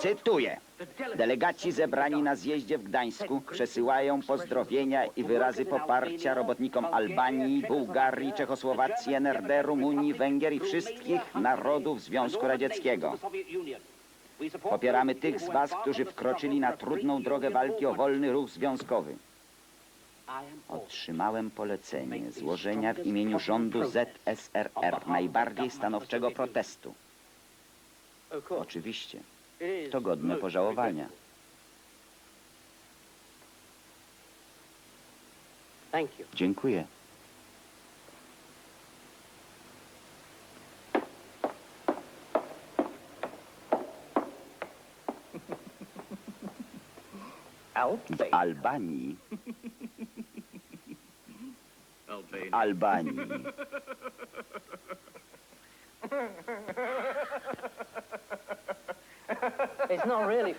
Cytuję. Delegaci zebrani na zjeździe w Gdańsku przesyłają pozdrowienia i wyrazy poparcia robotnikom Albanii, Bułgarii, Czechosłowacji, NRD, Rumunii, Węgier i wszystkich narodów Związku Radzieckiego. Popieramy tych z Was, którzy wkroczyli na trudną drogę walki o wolny ruch związkowy. Otrzymałem polecenie złożenia w imieniu rządu ZSRR najbardziej stanowczego protestu. Oczywiście, to godne pożałowania. Dziękuję. W Albanii. Albanii. It's not really